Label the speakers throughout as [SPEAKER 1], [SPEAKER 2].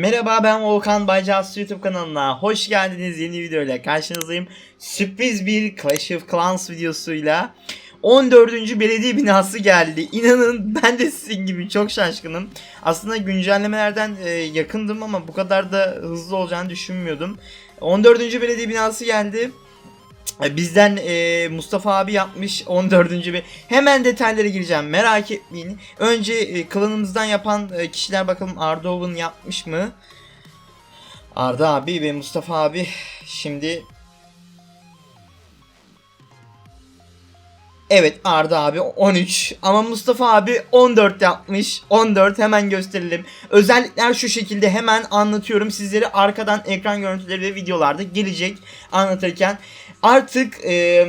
[SPEAKER 1] Merhaba ben Volkan Baycas YouTube kanalına hoş geldiniz yeni videoyla karşınızdayım. Sürpriz bir Clash of Clans videosuyla 14. belediye binası geldi. İnanın ben de sizin gibi çok şaşkınım. Aslında güncellemelerden e, yakındım ama bu kadar da hızlı olacağını düşünmüyordum. 14. belediye binası geldi. E, Bizden e, Mustafa abi yapmış 14. bir hemen detaylara gireceğim merak etmeyin. Önce e, klanımızdan yapan e, kişiler bakalım Arda Oğlun yapmış mı? Arda abi ve Mustafa abi şimdi Evet Arda abi 13 ama Mustafa abi 14 yapmış. 14 hemen gösterelim. Özellikler şu şekilde hemen anlatıyorum. Sizlere arkadan ekran görüntüleri ve videolarda gelecek anlatırken. Artık e,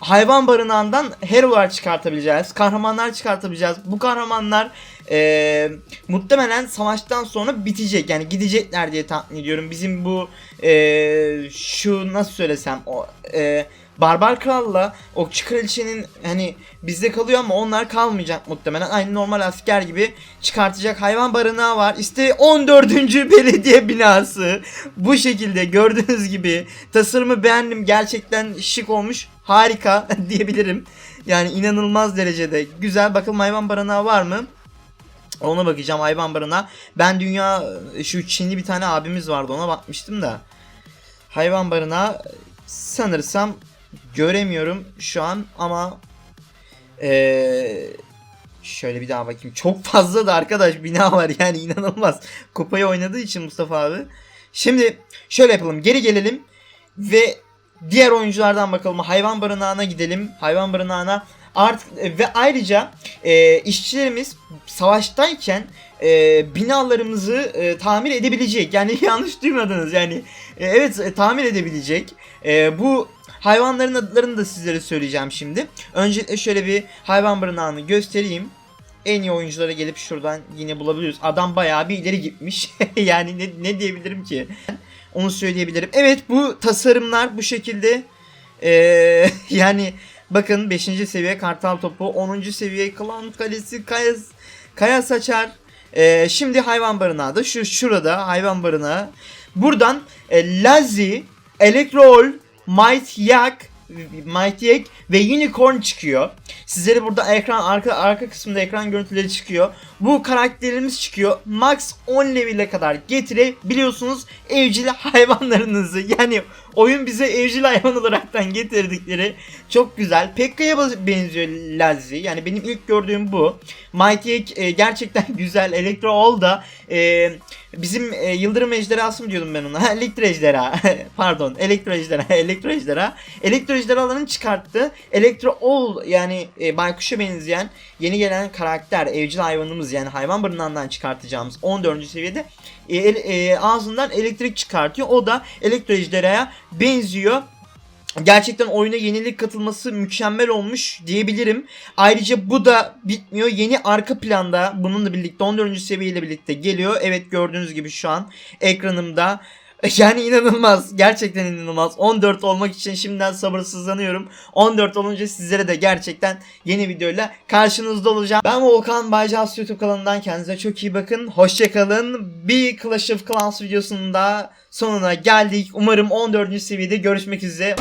[SPEAKER 1] hayvan barınağından hero'lar çıkartabileceğiz. Kahramanlar çıkartabileceğiz. Bu kahramanlar e, muhtemelen savaştan sonra bitecek. Yani gidecekler diye tahmin ediyorum. Bizim bu e, şu nasıl söylesem o e, Barbar Kral'la Okçu Kraliçenin hani bizde kalıyor ama onlar kalmayacak muhtemelen. Aynı normal asker gibi çıkartacak hayvan barınağı var. İşte 14. belediye binası. Bu şekilde gördüğünüz gibi tasarımı beğendim. Gerçekten şık olmuş. Harika diyebilirim. Yani inanılmaz derecede güzel. Bakalım hayvan barınağı var mı? Ona bakacağım hayvan barınağı. Ben dünya şu Çinli bir tane abimiz vardı ona bakmıştım da. Hayvan barınağı sanırsam göremiyorum şu an ama eee, şöyle bir daha bakayım. Çok fazla da arkadaş bina var yani inanılmaz. Kupayı oynadığı için Mustafa abi. Şimdi şöyle yapalım. Geri gelelim ve diğer oyunculardan bakalım. Hayvan barınağına gidelim. Hayvan barınağına artık ve ayrıca e, işçilerimiz savaştayken e, binalarımızı e, tamir edebilecek. Yani yanlış duymadınız yani. E, evet e, tamir edebilecek. E, bu hayvanların adlarını da sizlere söyleyeceğim şimdi. Öncelikle şöyle bir hayvan barınağını göstereyim. En iyi oyunculara gelip şuradan yine bulabiliyoruz. Adam bayağı bir ileri gitmiş. yani ne, ne diyebilirim ki? Onu söyleyebilirim. Evet bu tasarımlar bu şekilde. Ee, yani bakın 5. seviye kartal topu, 10. seviye klan kalesi, kaya, kaya saçar. Ee, şimdi hayvan barınağı da şu şurada hayvan barınağı. Buradan e, Lazi, Elektrol, Might Yak, Might Yak ve Unicorn çıkıyor. Sizlere burada ekran arka arka kısmında ekran görüntüleri çıkıyor. Bu karakterimiz çıkıyor. Max 10 level'e kadar getirebiliyorsunuz evcil hayvanlarınızı. Yani oyun bize evcil hayvan olaraktan getirdikleri çok güzel. Pekka'ya benziyor Lazzi. Yani benim ilk gördüğüm bu. Mighty Egg e, gerçekten güzel. Elektro All da e, bizim e, Yıldırım Ejderhası mı diyordum ben ona? Elektro Ejderha. Pardon. Elektro Ejderha. Elektro Ejderha. Elektro Ejderhaların çıkarttı. Elektro All yani e, Baykuş'a benzeyen yeni gelen karakter. Evcil hayvanımız yani hayvan barınağından çıkartacağımız 14. seviyede e, e, ağzından elektrik çıkartıyor. O da Elektro Ejderha'ya benziyor. Gerçekten oyuna yenilik katılması mükemmel olmuş diyebilirim. Ayrıca bu da bitmiyor. Yeni arka planda bununla birlikte 14. seviyeyle birlikte geliyor. Evet gördüğünüz gibi şu an ekranımda. Yani inanılmaz. Gerçekten inanılmaz. 14 olmak için şimdiden sabırsızlanıyorum. 14 olunca sizlere de gerçekten yeni videoyla karşınızda olacağım. Ben Volkan Baycaz YouTube kanalından kendinize çok iyi bakın. Hoşçakalın. Bir Clash of Clans videosunda sonuna geldik. Umarım 14. seviyede görüşmek üzere.